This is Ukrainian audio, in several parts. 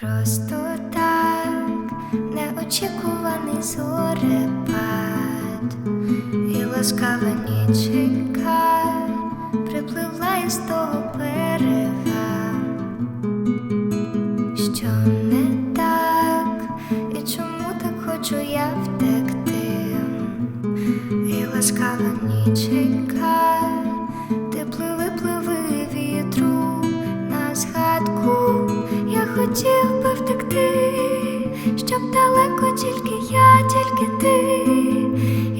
Просто так неочікуваний зорепад. І ласкава ніченька припливла із того берега, що не так, і чому так хочу я втекти, і ласкава ніченька, ти,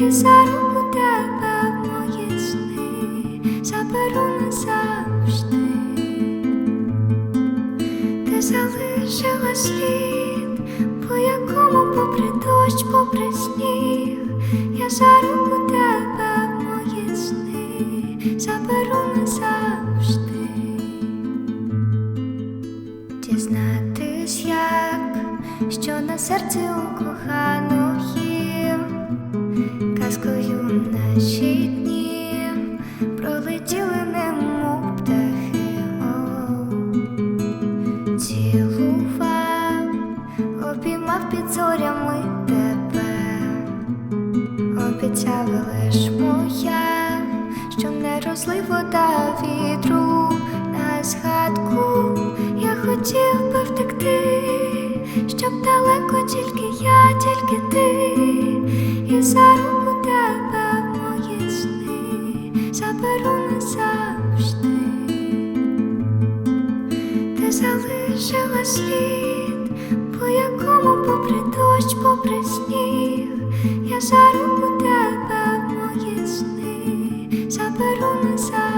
і за руку тебе в мої сни заберу назавжди. Ти залишила слід, по якому попри дощ, попри сніг, я за руку тебе в мої сни заберу назавжди. Дізнатись як, що на серці у коханої обіцяла лиш моя, що не розлив вода вітру на згадку. Я хотів би втекти, щоб далеко тільки я, тільки ти, і за руку тебе мої сни заберу назавжди. Ти залишила слід, по якому попри дощ, попри inside.